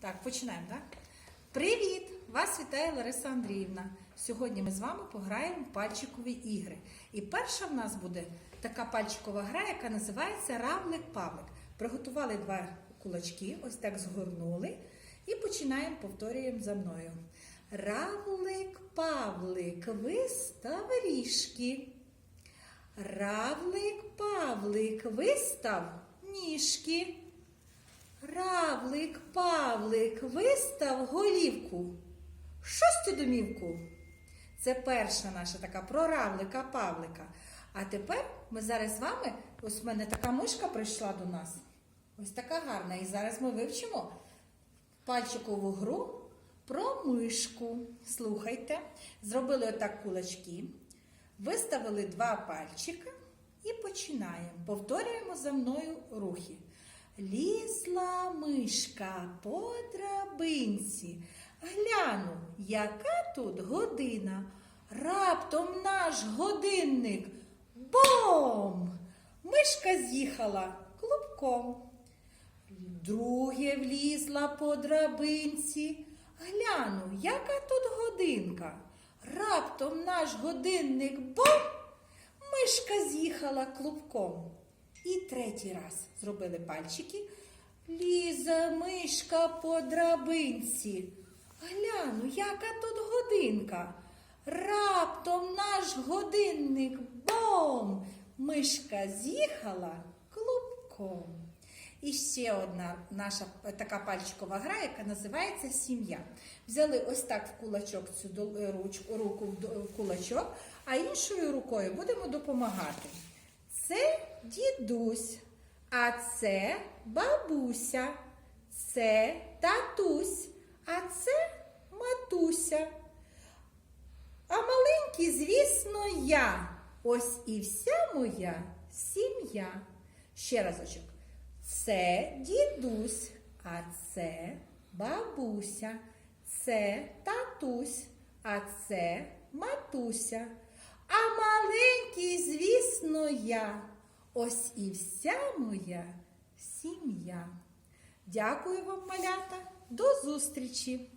Так, починаємо, так? Привіт! Вас вітає Лариса Андріївна. Сьогодні ми з вами пограємо в пальчикові ігри. І перша в нас буде така пальчикова гра, яка називається Равлик-Павлик. Приготували два кулачки, ось так згорнули. І починаємо, повторюємо за мною. Равлик, Павлик, вистав ріжки. Равлик, Павлик, вистав ніжки. Равлик, Павлик, вистав голівку. Шостю домівку. Це перша наша така про равлика Павлика. А тепер ми зараз з вами, ось в мене така мишка прийшла до нас. Ось така гарна. І зараз ми вивчимо пальчикову гру про мишку. Слухайте. Зробили отак кулачки, виставили два пальчика і починаємо. Повторюємо за мною рухи. Лізла мишка по драбинці. Гляну, яка тут година. Раптом наш годинник. Бом! Мишка з'їхала клубком. Друге влізла по драбинці. Гляну, яка тут годинка. Раптом наш годинник бом! Мишка з'їхала клубком. І третій раз зробили пальчики. Ліза мишка по драбинці. Гляну, яка тут годинка. Раптом наш годинник бом! Мишка з'їхала клубком. І ще одна наша така пальчикова гра, яка називається сім'я. Взяли ось так в кулачок цю ручку, руку в кулачок, а іншою рукою будемо допомагати. Це дідусь, а це бабуся, це татусь, а це матуся. А маленький, звісно, я. Ось і вся моя сім'я. Ще разочок. Це дідусь, а це бабуся, це татусь, а це матуся. А маленький, звісно, я. Ось і вся моя сім'я. Дякую вам, малята. До зустрічі!